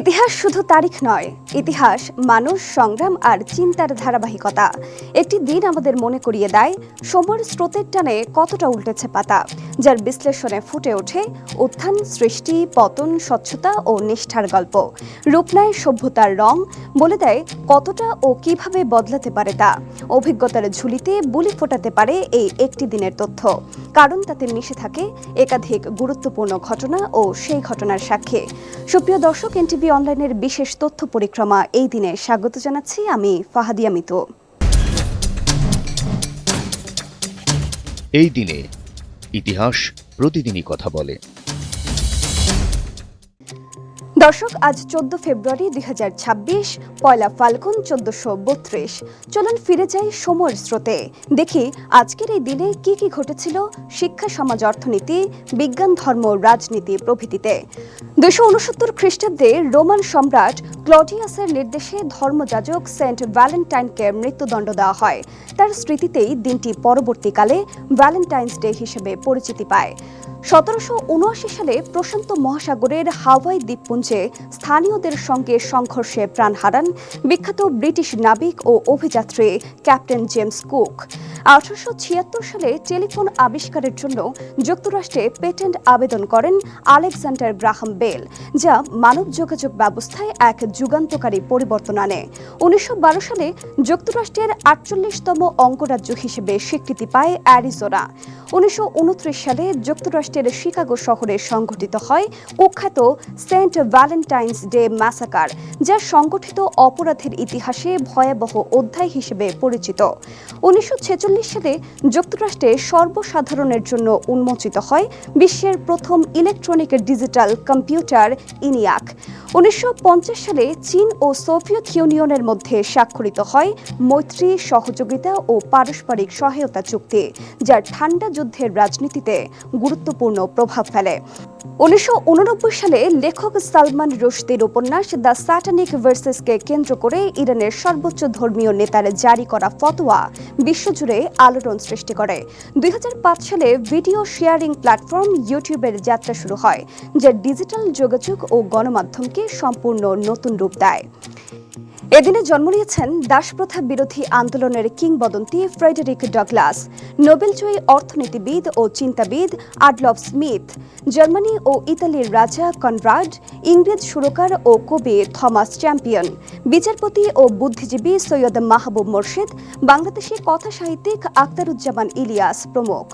ইতিহাস শুধু তারিখ নয়, ইতিহাস, মানুষ, সংগ্রাম আর চিন্তার ধারাবাহিকতা। একটি দিন আমাদের মনে করিয়ে দেয়, সময়ের স্রোতের টানে কতটা উল্টেছে পাতা, যার বিশ্লেষণে ফুটে ওঠে উত্থান, সৃষ্টি, পতন, স্বচ্ছতা ও নিষ্ঠার গল্প। রূপনায় সভ্যতার রং, বলে দেয় কতটা ও কীভাবে বদলাতে পারে তা। অভিজ্ঞতার ঝুলিতে বুলি ফোটাতে পারে এই একটি দিনের তথ্য। কারণ তাতে মিশে থাকে একাধিক গুরুত্বপূর্ণ ঘটনা ও সেই ঘটনার সাক্ষী। সুপ্রিয় দর্শক, এনটিভি অনলাইনের বিশেষ তথ্য পরিক্রমা এই দিনে স্বাগত জানাচ্ছি আমি ফাহাদিয়া মিতু। এই দিনে ইতিহাস প্রতিদিনই কথা বলে। দর্শক, আজ চোদ্দ ফেব্রুয়ারি দুই পয়লা ফাল্গুন চোদ্দশো বত্রিশ। চলুন ফিরে যাই সময়ের স্রোতে। দেখি আজকের এই দিনে কি কি ঘটেছিল শিক্ষা, সমাজ, অর্থনীতি, বিজ্ঞান, ধর্ম, রাজনীতি প্রভৃতিতে। দুশো উনসত্তর খ্রিস্টাব্দে রোমান সম্রাট ক্লডিয়াসের নির্দেশে ধর্মযাজক সেন্ট ভ্যালেন্টাইনকে মৃত্যুদণ্ড দেওয়া হয়। তার স্মৃতিতেই দিনটি পরবর্তীকালে ভ্যালেন্টাইন্স ডে হিসেবে পরিচিতি পায়। সতেরোশো উনআশি সালে প্রশান্ত মহাসাগরের হাওয়াই দ্বীপপুঞ্জে স্থানীয়দের সঙ্গে সংঘর্ষে প্রাণ হারান বিখ্যাত ব্রিটিশ নাবিক ও অভিযাত্রী ক্যাপ্টেন জেমস কুক। আঠারোশো ছিয়াত্তর সালে টেলিফোন আবিষ্কারের জন্য যুক্তরাষ্ট্রে পেটেন্ট আবেদন করেন আলেকজান্ডার গ্রাহাম বেল, যা মানব যোগাযোগ ব্যবস্থায় এক যুগান্তকারী পরিবর্তন আনে। উনিশশো বারো সালে যুক্তরাষ্ট্রের আটচল্লিশতম অঙ্গরাজ্য হিসেবে স্বীকৃতি পায় অ্যারিজোনা। উনিশশো উনত্রিশ সালে যুক্তরাষ্ট্রের শিকাগো শহরে সংঘটিত হয় কুখ্যাত সেন্ট ভ্যালেন্টাইন্স ডে ম্যাসাকার, যা সংগঠিত অপরাধের ইতিহাসে ভয়াবহ অধ্যায় হিসেবে পরিচিত। উনিশশো ছেচল্লিশ সালে যুক্তরাষ্ট্রে সর্বসাধারণের জন্য উন্মোচিত হয় বিশ্বের প্রথম ইলেকট্রনিক ডিজিটাল কম্পিউটার ইনিয়াক। উনিশশো পঞ্চাশ সালে চীন ও সোভিয়েত ইউনিয়নের মধ্যে স্বাক্ষরিত হয় মৈত্রী সহযোগিতা ও পারস্পরিক সহায়তা চুক্তি, যার ঠান্ডা যুদ্ধের রাজনীতিতে গুরুত্বপূর্ণ প্রভাব ফেলে। উনিশশো সালে লেখক সালমান রুশদির উপন্যাস দ্য স্যাটানিক ভার্সেসকে কেন্দ্র করে ইরানের সর্বোচ্চ ধর্মীয় নেতার জারি করা ফতোয়া বিশ্বজুড়ে আলোড়ন সৃষ্টি করে। দুই হাজার পাঁচ সালে ভিডিও শেয়ারিং প্ল্যাটফর্ম ইউটিউবের যাত্রা শুরু হয়, যা ডিজিটাল যোগাযোগ ও গণমাধ্যমকে সম্পূর্ণ নতুন রূপ দেয়। এদিনে জন্ম নিয়েছেন দাসপ্রথা বিরোধী আন্দোলনের কিংবদন্তি ফ্রেডেরিক ডগলাস, নোবেলজয়ী অর্থনীতিবিদ ও চিন্তাবিদ আডলফ স্মিথ, জার্মানি ও ইতালির রাজা কনরাড, ইংরেজ সুরকার ও কবি থমাস চ্যাম্পিয়ন, বিচারপতি ও বুদ্ধিজীবী সৈয়দ মাহবুব মোর্শেদ, বাংলাদেশি কথা সাহিত্যিক আখতারুজ্জামান ইলিয়াস প্রমুখ।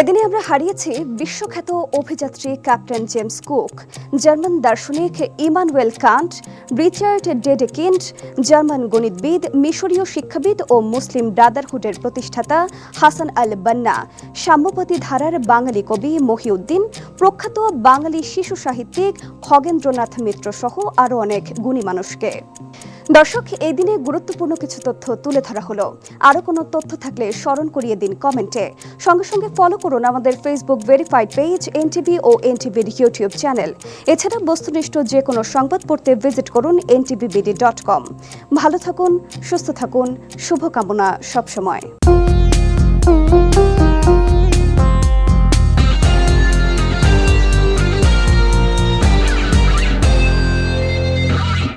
এদিনে আমরা হারিয়েছি বিশ্বখ্যাত অভিযাত্রী ক্যাপ্টেন জেমস কুক, জার্মান দার্শনিক Immanuel Kant, Richard Dedekind German গণিতবিদ, মিশরীয় শিক্ষাবিদ ও মুসলিম ব্রাদারহুডের প্রতিষ্ঠাতা হাসান আল বান্না সাম্যপতি ধারার বাঙালি কবি মহিউদ্দিন, প্রখ্যাত বাঙালি শিশু সাহিত্যিক খগেন্দ্রনাথ মিত্র সহ আরও অনেক গুণী মানুষকে। দর্শক, এই দিনে গুরুত্বপূর্ণ কিছু তথ্য তুলে ধরা হলো। আরও কোনো তথ্য থাকলে স্মরণ করিয়ে দিন কমেন্টে। সঙ্গে সঙ্গে ফলো করুন আমাদের ফেসবুক ভেরিফাইড পেজ এনটিভি ও এনটিভির ইউটিউব চ্যানেল এছাড়া বস্তুনিষ্ঠ যে কোনো সংবাদ পড়তে ভিজিট করুন এনটিভিবিডি ডট কম ভালো থাকুন, সুস্থ থাকুন, শুভকামনা সবসময়।